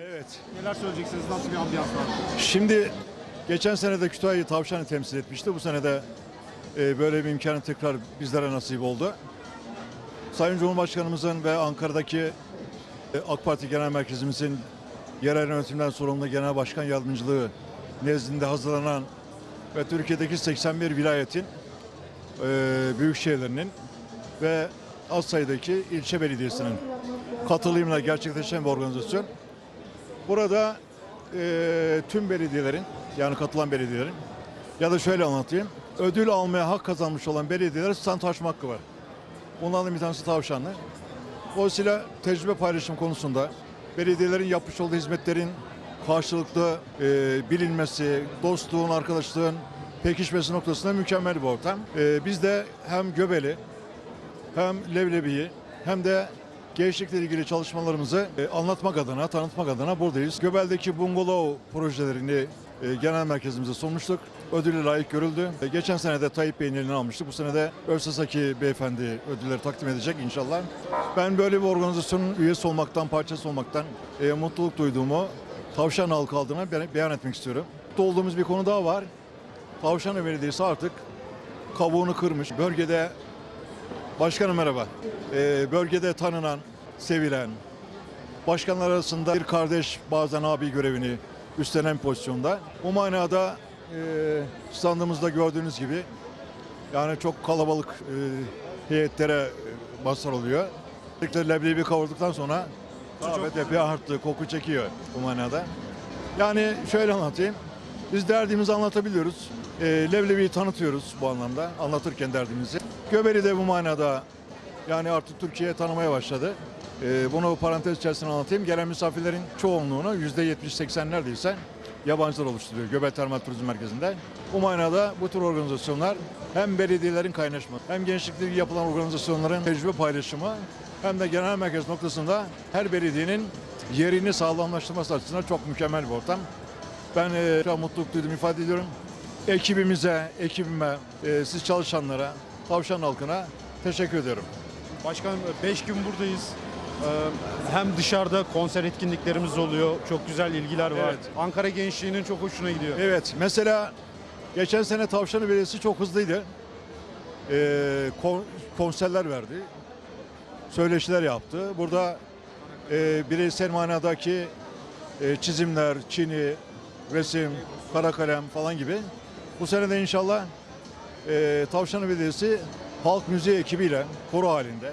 Evet. Neler söyleyeceksiniz? Nasıl bir ambiyans var? Şimdi geçen sene de Kütahya'yı tavşanı temsil etmişti. Bu sene de e, böyle bir imkanı tekrar bizlere nasip oldu. Sayın Cumhurbaşkanımızın ve Ankara'daki e, AK Parti Genel Merkezimizin yerel yönetimden sorumlu Genel Başkan Yardımcılığı nezdinde hazırlanan ve Türkiye'deki 81 vilayetin e, büyük şehirlerinin ve az sayıdaki ilçe belediyesinin katılımıyla gerçekleşen bir organizasyon. Burada e, tüm belediyelerin yani katılan belediyelerin ya da şöyle anlatayım. Ödül almaya hak kazanmış olan belediyeler stand açma hakkı var. Bunlardan bir tanesi Tavşanlı. Dolayısıyla tecrübe paylaşım konusunda belediyelerin yapmış olduğu hizmetlerin karşılıklı e, bilinmesi, dostluğun, arkadaşlığın pekişmesi noktasında mükemmel bir ortam. E, biz de hem Göbeli hem Leblebi'yi hem de gençlikle ilgili çalışmalarımızı e, anlatmak adına, tanıtmak adına buradayız. Göbel'deki bungalov projelerini e, genel merkezimize sunmuştuk. Ödülle layık görüldü. E, Geçen sene de Tayyip Bey'in elinden almıştık. Bu sene de Örsesaki beyefendi ödülleri takdim edecek inşallah. Ben böyle bir organizasyonun üyesi olmaktan, parçası olmaktan mutluluk duyduğumu Tavşan halkı be- beyan etmek istiyorum. Mutlu olduğumuz bir konu daha var. Tavşanlı Belediyesi artık kabuğunu kırmış. Bölgede Başkanım merhaba. Ee, bölgede tanınan, sevilen, başkanlar arasında bir kardeş bazen abi görevini üstlenen pozisyonda. Bu manada e, standımızda gördüğünüz gibi yani çok kalabalık e, heyetlere e, mazhar oluyor. Özellikle leblebi kavurduktan sonra davet epey arttı, koku çekiyor bu manada. Yani şöyle anlatayım. Biz derdimizi anlatabiliyoruz. E, leblebiyi tanıtıyoruz bu anlamda anlatırken derdimizi. Göbeli de bu manada yani artık Türkiye tanımaya başladı. E, bunu parantez içerisinde anlatayım. Gelen misafirlerin çoğunluğunu %70-80 neredeyse yabancılar oluşturuyor Göbel Termal Turizm Merkezi'nde. Bu manada bu tür organizasyonlar hem belediyelerin kaynaşması hem gençlikle yapılan organizasyonların tecrübe paylaşımı hem de genel merkez noktasında her belediyenin yerini sağlamlaştırması açısından çok mükemmel bir ortam. Ben e, şu an mutluluk duydum ifade ediyorum. Ekibimize, ekibime, e, siz çalışanlara, tavşan halkına teşekkür ediyorum. Başkanım 5 gün buradayız. Ee, Hem dışarıda konser etkinliklerimiz oluyor. Çok güzel ilgiler var. Evet. Ankara gençliğinin çok hoşuna gidiyor. Evet, mesela geçen sene Tavşanlı Belediyesi çok hızlıydı. E, kon- konserler verdi. Söyleşiler yaptı. Burada e, bireysel manadaki e, çizimler, çini, resim, kara kalem falan gibi. Bu sene de inşallah e, Tavşanlı Belediyesi halk müziği ekibiyle koro halinde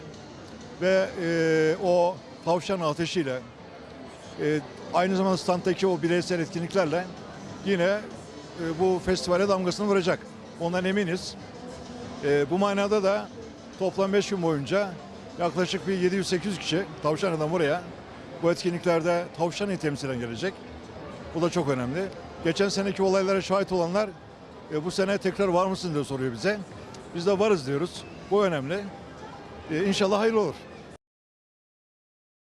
ve e, o tavşan ateşiyle e, aynı zamanda standdaki o bireysel etkinliklerle yine e, bu festivale damgasını vuracak. Ondan eminiz. E, bu manada da toplam 5 gün boyunca yaklaşık bir 700-800 kişi Tavşanlı'dan buraya bu etkinliklerde Tavşanlı'yı temsilen gelecek. Bu da çok önemli. Geçen seneki olaylara şahit olanlar e, bu sene tekrar var mısın diye soruyor bize. Biz de varız diyoruz. Bu önemli. E, inşallah hayırlı olur.